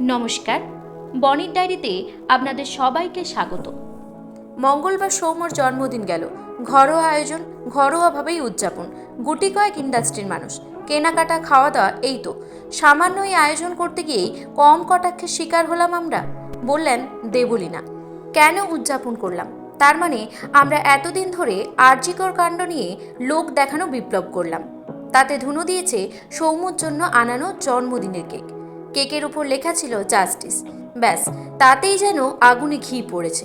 নমস্কার। বনির ডায়েরিতে আপনাদের সবাইকে স্বাগত। মঙ্গলবার সৌম্যর জন্মদিন গেল। ঘরোয়া আয়োজন, ঘরোয়াভাবেই উদযাপন। গুটি কয়েক ইন্ডাস্ট্রির মানুষ। কেনাকাটা খাওয়া দাওয়া এই তো। সামান্য এই আয়োজন করতে গিয়েই কম কটাক্ষের শিকার হলাম আমরা, বললেন দেবলীনা। কেন উদযাপন করলাম? তার মানে আমরা এতদিন ধরে আর্যিকর কাণ্ড নিয়ে লোক দেখানো বিপ্লব করলাম। তাতে ধুনো দিয়েছে সৌম্যর জন্য আনানো জন্মদিনের কেক। কেকের উপর লেখা ছিল জাস্টিস। ব্যাস, তাতেই যেন আগুনে ঘি পড়েছে।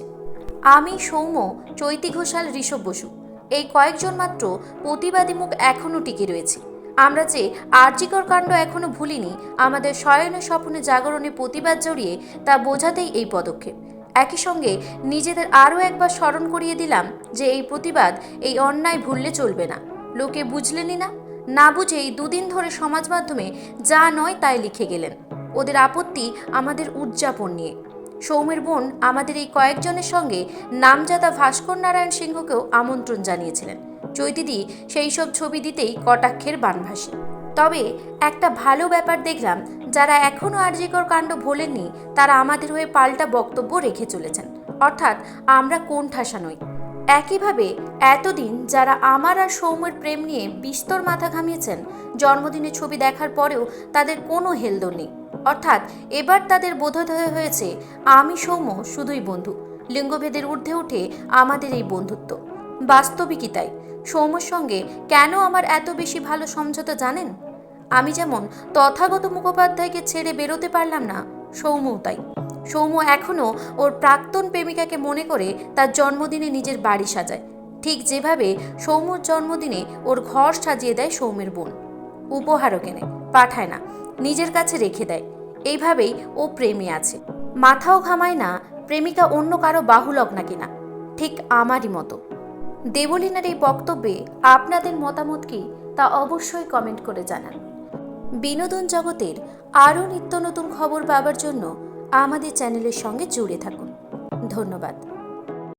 আমি, সৌম্য, চৈতি ঘোষাল, ঋষভ বসু, এই কয়েকজন মাত্র প্রতিবাদী মুখ এখনও টিকে রয়েছে। আমরা যে আর্যিকর কাণ্ড এখনও ভুলিনি, আমাদের শয়ন স্বপ্নে জাগরণে প্রতিবাদ জড়িয়ে তা বোঝাতেই এই পদক্ষেপ। একই সঙ্গে নিজেদের আরও একবার স্মরণ করিয়ে দিলাম যে এই প্রতিবাদ এই অন্যায় ভুললে চলবে না। লোকে বুঝলেনই না? না বুঝেই দুদিন ধরে সমাজ মাধ্যমে যা নয় তাই লিখে গেলেন। ওদের আপত্তি আমাদের উদযাপন নিয়ে। সৌমের বোন আমাদের এই কয়েকজনের সঙ্গে নামজাদা ভাস্কর নারায়ণ সিংহকেও আমন্ত্রণ জানিয়েছিলেন। চৈতিদি সেই সব ছবি দিতেই কটাক্ষের বানভাসী। তবে একটা ভালো ব্যাপার দেখলাম, যারা এখনও আর্যিকর কাণ্ড ভোলেননি, তারা আমাদের হয়ে পাল্টা বক্তব্য রেখে চলেছেন। অর্থাৎ আমরা কোন ঠাসা নই। একইভাবে এতদিন যারা আমার আর সৌম্যের প্রেম নিয়ে বিস্তর মাথা ঘামিয়েছেন, জন্মদিনের ছবি দেখার পরেও তাদের কোনো হেলদোল নেই। অর্থাৎ এবার তাদের বোধোদয় হয়েছে, আমি সৌম্য শুধুই বন্ধু। লিঙ্গভেদের ঊর্ধ্বে উঠে আমাদের এই বন্ধুত্ব। বাস্তবিকই তাই? সৌম্যর সঙ্গে কেন আমার এত বেশি ভালো সমঝোতা জানেন? আমি যেমন তথাগত মুখোপাধ্যায়কে ছেড়ে বেরোতে পারলাম না, সৌম্যও তাই। সৌম্য এখনও ওর প্রাক্তন প্রেমিকাকে মনে করে তার জন্মদিনে নিজের বাড়ি সাজায়। ঠিক যেভাবে সৌম্যর জন্মদিনে ওর ঘর সাজিয়ে দেয় সৌম্যের বোন। উপহারও কেনে, পাঠায় না, নিজের কাছে রেখে দেয়। এইভাবেই ও প্রেমে আছে। মাথাও ঘামায় না, প্রেমিকা অন্য কারও বাহুলক না? কিনা ঠিক আমারই মতো। দেবলিনার এই বক্তব্যে আপনাদের মতামত কি তা অবশ্যই কমেন্ট করে জানান। বিনোদন জগতের আরও নিত্য নতুন খবর পাবার জন্য আমাদের চ্যানেলের সঙ্গে জুড়ে থাকুন। ধন্যবাদ।